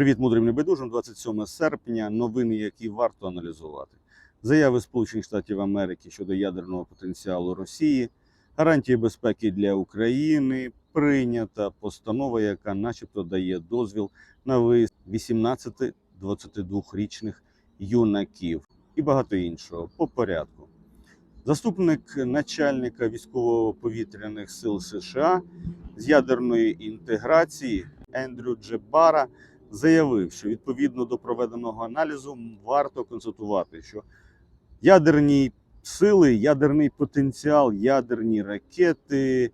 Привіт, мудрим небайдужим. 27 серпня. Новини, які варто аналізувати. Заяви Сполучених Штатів Америки щодо ядерного потенціалу Росії, гарантії безпеки для України. Прийнята постанова, яка, начебто, дає дозвіл на виїзд 18-22-річних юнаків і багато іншого по порядку. Заступник начальника військово-повітряних сил США з ядерної інтеграції Ендрю Джебара заявив, що відповідно до проведеного аналізу варто констатувати, що ядерні сили, ядерний потенціал, ядерні ракети,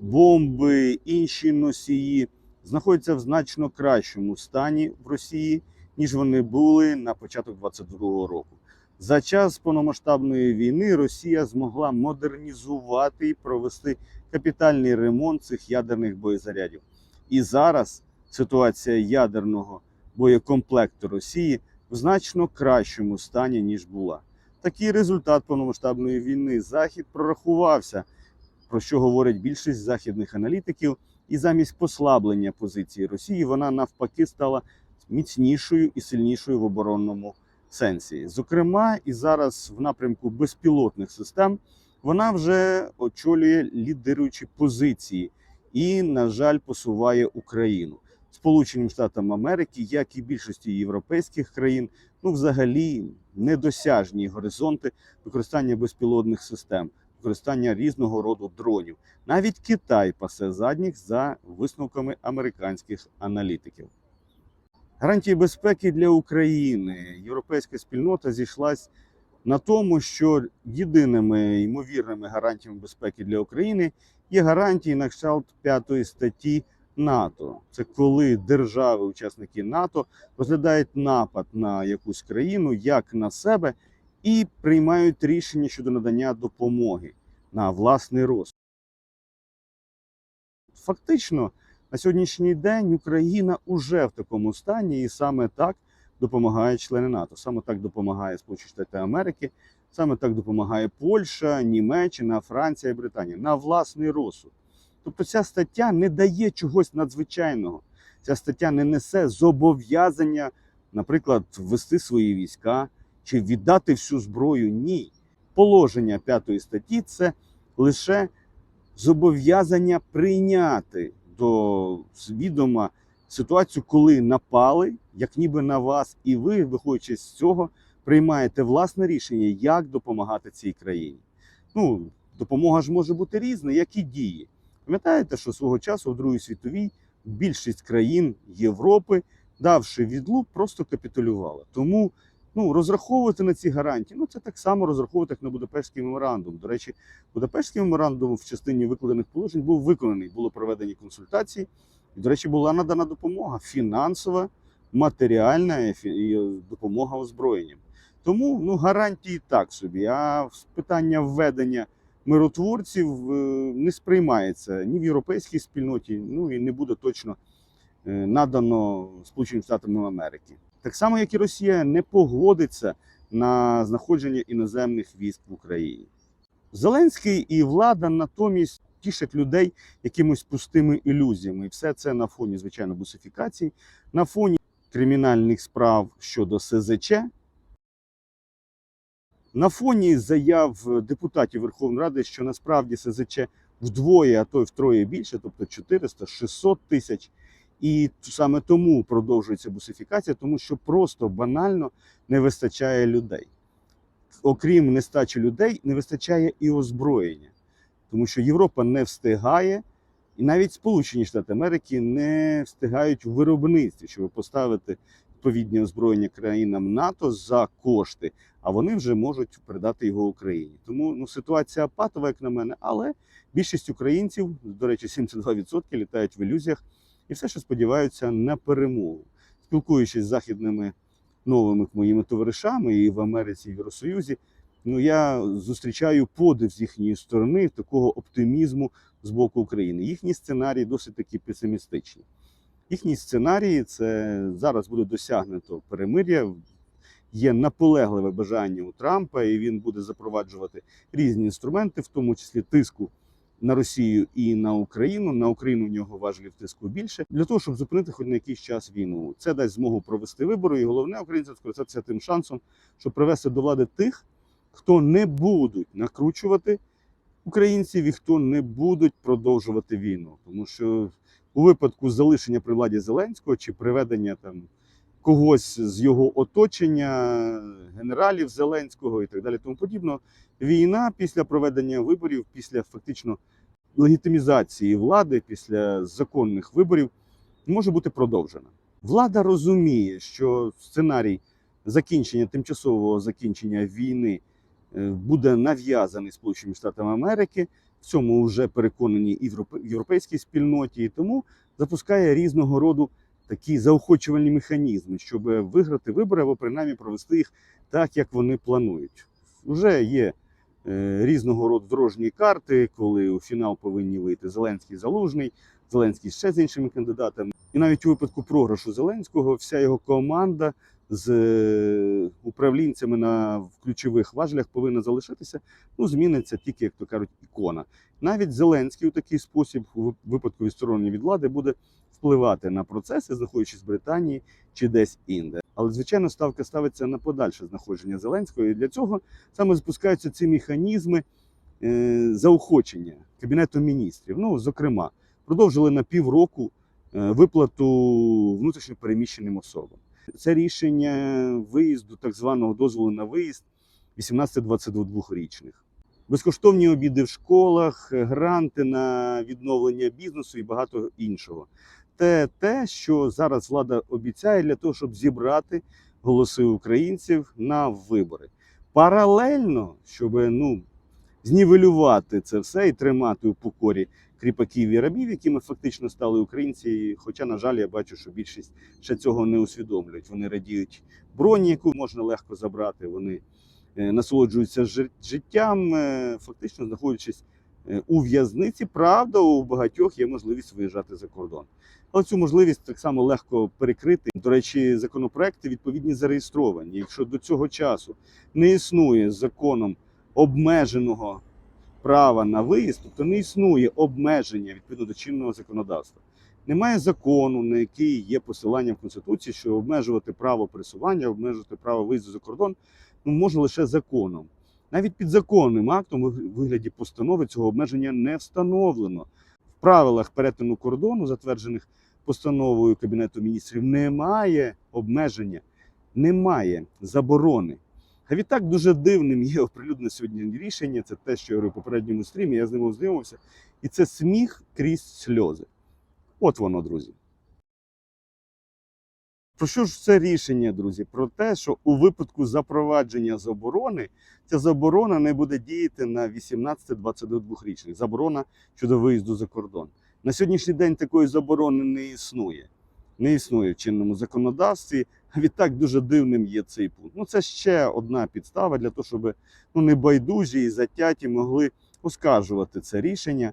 бомби, інші носії знаходяться в значно кращому стані в Росії, ніж вони були на початок 2022 року. За час повномасштабної війни Росія змогла модернізувати і провести капітальний ремонт цих ядерних боєзарядів. І зараз ситуація ядерного боєкомплекту Росії в значно кращому стані, ніж була. Такий результат повномасштабної війни Захід прорахувався, про що говорить більшість західних аналітиків, і замість послаблення позиції Росії вона навпаки стала міцнішою і сильнішою в оборонному сенсі. Зокрема, і зараз в напрямку безпілотних систем вона вже очолює лідируючі позиції і, на жаль, посуває Україну. Сполученим Штатам Америки, як і більшості європейських країн, ну взагалі недосяжні горизонти використання безпілотних систем, використання різного роду дронів. Навіть Китай пасе задніх за висновками американських аналітиків. Гарантії безпеки для України. Європейська спільнота зійшлась на тому, що єдиними ймовірними гарантіями безпеки для України є гарантії на кшталт п'ятої статті НАТО. Це коли держави-учасники НАТО розглядають напад на якусь країну як на себе і приймають рішення щодо надання допомоги на власний розсуд. Фактично, на сьогоднішній день Україна уже в такому стані, і саме так допомагають члени НАТО. Саме так допомагає Сполучені Штати Америки, саме так допомагає Польща, Німеччина, Франція і Британія на власний розсуд. Тобто ця стаття не дає чогось надзвичайного. Ця стаття не несе зобов'язання, наприклад, ввести свої війська чи віддати всю зброю. Ні. Положення п'ятої статті це лише зобов'язання прийняти до відома ситуацію, коли напали, як ніби на вас, і ви, виходячи з цього, приймаєте власне рішення, як допомагати цій країні. Ну, допомога ж може бути різна, як і дії. Пам'ятаєте, що свого часу в Другій світовій більшість країн Європи, давши відлуп, просто капітулювала. Тому ну, розраховувати на ці гарантії, ну це так само розраховувати, як на Будапештський меморандум. До речі, Будапештський меморандум в частині викладених положень був виконаний, було проведені консультації. До речі, була надана допомога фінансова, матеріальна і допомога озброєнням. Тому ну, гарантії так собі. А питання введення миротворців е, не сприймається ні в європейській спільноті, ну і не буде точно е, надано Сполученим Штатам Америки. Так само, як і Росія не погодиться на знаходження іноземних військ в Україні. Зеленський і влада натомість тішать людей якимось пустими ілюзіями. І все це на фоні, звичайно, бусифікації, на фоні кримінальних справ щодо СЗЧ, на фоні заяв депутатів Верховної Ради, що насправді СЗЧ вдвоє, а то й втроє більше, тобто 400-600 тисяч. І саме тому продовжується бусифікація, тому що просто банально не вистачає людей. Окрім нестачі людей, не вистачає і озброєння, тому що Європа не встигає, і навіть Сполучені Штати Америки не встигають у виробництві, щоб поставити відповідні озброєння країнам НАТО за кошти, а вони вже можуть передати його Україні. Тому ну, ситуація патова, як на мене, але більшість українців, до речі, 72% літають в ілюзіях і все ще сподіваються на перемогу. Спілкуючись з західними новими моїми товаришами і в Америці, і в Євросоюзі, ну я зустрічаю подив з їхньої сторони такого оптимізму з боку України. Їхні сценарії досить таки песимістичні. Їхні сценарії це зараз буде досягнуто перемир'я. Є наполегливе бажання у Трампа, і він буде запроваджувати різні інструменти, в тому числі тиску на Росію і на Україну. На Україну в нього важелів тиску більше для того, щоб зупинити хоч на якийсь час війну. Це дасть змогу провести вибори, і головне українцям скористатися тим шансом, щоб привести до влади тих, хто не будуть накручувати українців і хто не будуть продовжувати війну. Тому що у випадку залишення при владі Зеленського чи приведення там когось з його оточення, генералів Зеленського і так далі, тому подібно, війна після проведення виборів, після фактично легітимізації влади, після законних виборів може бути продовжена. Влада розуміє, що сценарій закінчення тимчасового закінчення війни е, буде нав'язаний Сполученими Штатами Америки. В цьому вже переконані і в європейській спільноті, і тому запускає різного роду такі заохочувальні механізми, щоб виграти вибори або принаймні провести їх так, як вони планують. Уже є е, різного роду дорожні карти, коли у фінал повинні вийти Зеленський Залужний, Зеленський ще з іншими кандидатами. І навіть у випадку програшу Зеленського вся його команда з е, управлінцями на ключових важелях повинна залишитися. Ну, зміниться тільки, як то кажуть, ікона. Навіть Зеленський у такий спосіб, у випадку відсторонення від влади, буде впливати на процеси, знаходячись в Британії чи десь інде. Але звичайно, ставка ставиться на подальше знаходження Зеленського. І для цього саме запускаються ці механізми е, заохочення кабінету міністрів. Ну, зокрема, продовжили на півроку е, виплату внутрішньопереміщеним особам. Це рішення виїзду, так званого дозволу на виїзд 18-22-річних. Безкоштовні обіди в школах, гранти на відновлення бізнесу і багато іншого. Те, те, що зараз влада обіцяє для того, щоб зібрати голоси українців на вибори. Паралельно, щоб ну, знівелювати це все і тримати у покорі кріпаків і рабів, якими фактично стали українці. Хоча, на жаль, я бачу, що більшість ще цього не усвідомлюють. Вони радіють броні, яку можна легко забрати. Вони е, насолоджуються жи- життям, е, фактично знаходячись е, у в'язниці. Правда, у багатьох є можливість виїжджати за кордон. Але цю можливість так само легко перекрити. До речі, законопроекти відповідні зареєстровані. Якщо до цього часу не існує законом обмеженого права на виїзд, тобто не існує обмеження відповідно до чинного законодавства. Немає закону, на який є посилання в Конституції, що обмежувати право пересування, обмежувати право виїзду за кордон ну, може лише законом. Навіть підзаконним актом у вигляді постанови цього обмеження не встановлено. В правилах перетину кордону, затверджених постановою Кабінету міністрів, немає обмеження, немає заборони. А відтак дуже дивним є оприлюднене сьогодні рішення. Це те, що я говорив у попередньому стрімі. Я з ним ознайомився. І це сміх крізь сльози. От воно, друзі. Про що ж це рішення, друзі? Про те, що у випадку запровадження заборони ця заборона не буде діяти на 18-22-річних. Заборона щодо виїзду за кордон. На сьогоднішній день такої заборони не існує. Не існує в чинному законодавстві. Відтак дуже дивним є цей пункт. Ну, це ще одна підстава для того, щоб ну, небайдужі і затяті могли оскаржувати це рішення.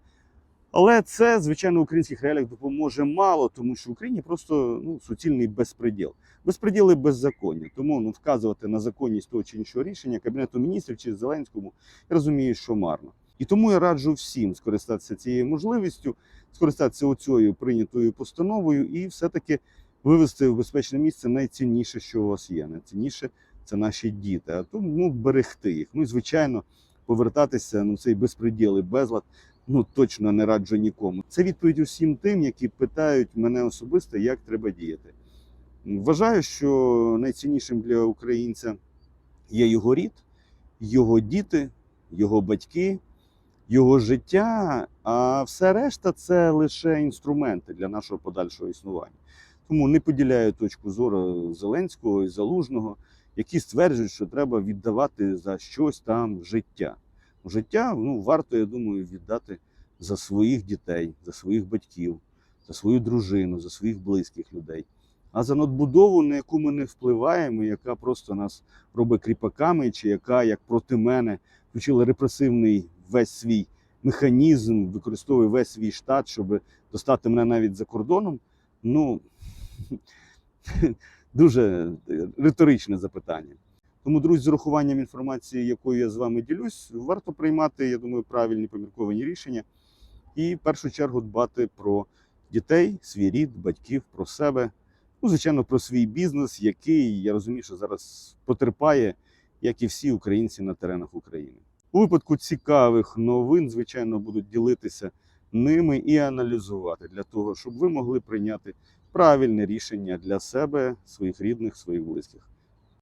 Але це, звичайно, в українських реаліях допоможе мало, тому що в Україні просто ну, суцільний безпреділ. Безпреділ і беззаконня. Тому ну, вказувати на законність того чи іншого рішення Кабінету міністрів чи Зеленському, я розумію, що марно. І тому я раджу всім скористатися цією можливістю, скористатися оцією прийнятою постановою і все-таки вивести в безпечне місце найцінніше, що у вас є. Найцінніше це наші діти. А тому ну, берегти їх. Ну і звичайно, повертатися ну, цей безпреділ і безлад ну точно не раджу нікому. Це відповідь усім тим, які питають мене особисто, як треба діяти. Вважаю, що найціннішим для українця є його рід, його діти, його батьки, його життя, а все решта це лише інструменти для нашого подальшого існування. Тому не поділяю точку зору Зеленського і Залужного, які стверджують, що треба віддавати за щось там життя. Життя ну, варто, я думаю, віддати за своїх дітей, за своїх батьків, за свою дружину, за своїх близьких людей. А за надбудову, на яку ми не впливаємо, яка просто нас робить кріпаками, чи яка, як проти мене, включила репресивний весь свій механізм, використовує весь свій штат, щоб достати мене навіть за кордоном. Ну дуже риторичне запитання. Тому, друзі, з урахуванням інформації, якою я з вами ділюсь, варто приймати, я думаю, правильні помірковані рішення. і в першу чергу дбати про дітей, свій рід, батьків, про себе. Ну, звичайно, про свій бізнес, який я розумію, що зараз потерпає, як і всі українці на теренах України. У випадку цікавих новин, звичайно, будуть ділитися ними і аналізувати для того, щоб ви могли прийняти правильне рішення для себе, своїх рідних, своїх близьких.